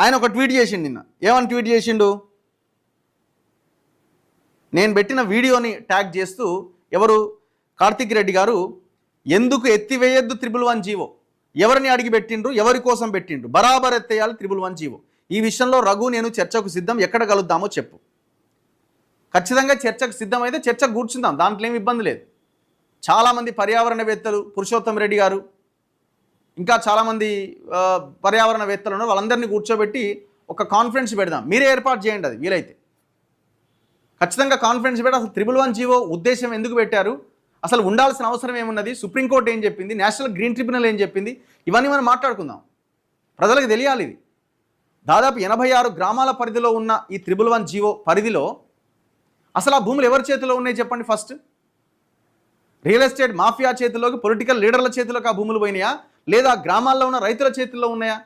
ఆయన ఒక ట్వీట్ చేసిండు నిన్న. ఏమని ట్వీట్ చేసిండు? నేను పెట్టిన వీడియోని ట్యాగ్ చేస్తూ ఎవరు? కార్తిక్ రెడ్డి గారు ఎందుకు ఎత్తివేయద్దు త్రిబుల్ వన్ జీవో? ఎవరిని అడిగి పెట్టిండ్రు? ఎవరి కోసం పెట్టిండ్రు? బరాబర్ ఎత్తేయాలి త్రిబుల్ వన్ జీవో. ఈ విషయంలో రఘు నేను చర్చకు సిద్ధం. ఎక్కడ కలుద్దామో చెప్పు. ఖచ్చితంగా చర్చకు సిద్ధమైతే చర్చకు కూర్చుందాం. దాంట్లో ఏమి ఇబ్బంది లేదు. చాలామంది పర్యావరణవేత్తలు పురుషోత్తం రెడ్డి గారు ఇంకా చాలామంది పర్యావరణ పర్యావరణవేత్తలు ఉన్నారు వాళ్ళందరినీ కూర్చోబెట్టి ఒక కాన్ఫరెన్స్ పెడదాం. మీరే ఏర్పాటు చేయండి అది వీలైతే. ఖచ్చితంగా కాన్ఫరెన్స్ పెట్టి అసలు త్రిబుల్ వన్ జీవో ఉద్దేశం ఎందుకు పెట్టారు? అసలు ఉండాల్సిన అవసరం ఏమున్నది? సుప్రీంకోర్టు ఏం చెప్పింది? నేషనల్ గ్రీన్ ట్రిబ్యునల్ ఏం చెప్పింది? ఇవన్నీ మనం మాట్లాడుకుందాం. ప్రజలకు తెలియాలి ఇది. దాదాపు ఎనభై ఆరు గ్రామాల పరిధిలో ఉన్న ఈ త్రిబుల్ వన్ జీవో పరిధిలో అసలు ఆ భూములు ఎవరి చేతిలో ఉన్నాయి చెప్పండి ఫస్ట్? రియల్ ఎస్టేట్ మాఫియా చేతిలోకి పొలిటికల్ లీడర్ల చేతిలోకి ఆ భూములు పోయినాయా? లేదా గ్రామాల్లో ఉన్న రైతుల చేతుల్లో ఉన్నాయా?